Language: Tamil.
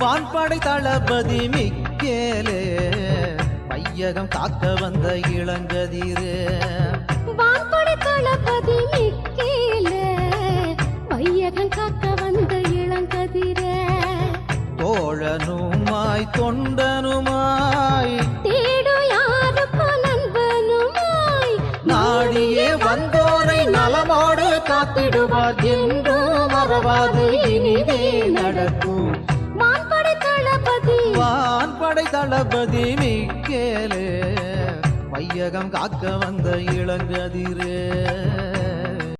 வான்படை தளபதி மிக்கேலே வையகம் காக்க வந்த இளங்கதிரே வான்படை தளபதி மிக்கேல வையகம் காக்க வந்த இளங்கதிர தோழனுமாய் தொண்டனுமாய் நாடியே வந்தோரை நலமோடு காத்திடுவார் என்றும் மறவாது இனிதே நடக்கும். தளபதி மிக்கேலே வையகம் காக்க வந்த இளங்கதிரே.